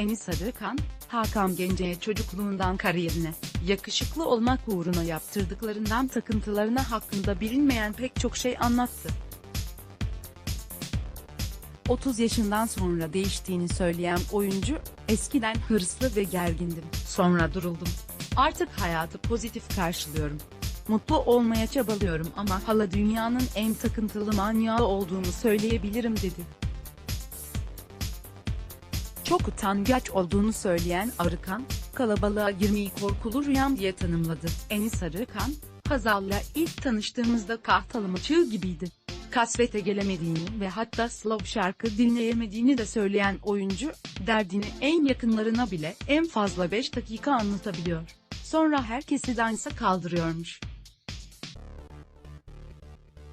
Enis Arıkan, Hakan Gence'ye çocukluğundan kariyerine, yakışıklı olmak uğruna yaptırdıklarından takıntılarına hakkında bilinmeyen pek çok şey anlattı. 30 yaşından sonra değiştiğini söyleyen oyuncu, eskiden hırslı ve gergindim, sonra duruldum. Artık hayatı pozitif karşılıyorum. Mutlu olmaya çabalıyorum ama hala dünyanın en takıntılı manyağı olduğumu söyleyebilirim dedi. Çok utangaç olduğunu söyleyen Arıkan, kalabalığa girmeyi korkulu rüyam diye tanımladı. Enis Arıkan, Hazal'la ilk tanıştığımızda kahtalımı çığ gibiydi. Kasvete gelemediğini ve hatta slow şarkı dinleyemediğini de söyleyen oyuncu, derdini en yakınlarına bile en fazla 5 dakika anlatabiliyor. Sonra herkesi dansa kaldırıyormuş.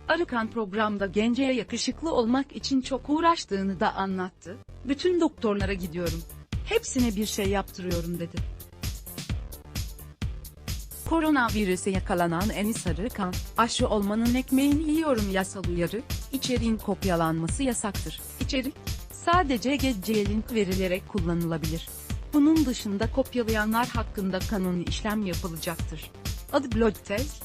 Arıkan programda Gence'ye yakışıklı olmak için çok uğraştığını da anlattı. Bütün doktorlara gidiyorum. Hepsine bir şey yaptırıyorum dedi. Koronavirüse yakalanan Enis Arıkan, aşı olmanın ekmeğini yiyorum yasal uyarı, içeriğin kopyalanması yasaktır. İçerik, sadece GC-Link verilerek kullanılabilir. Bunun dışında kopyalayanlar hakkında kanuni işlem yapılacaktır. Adı Blood Test,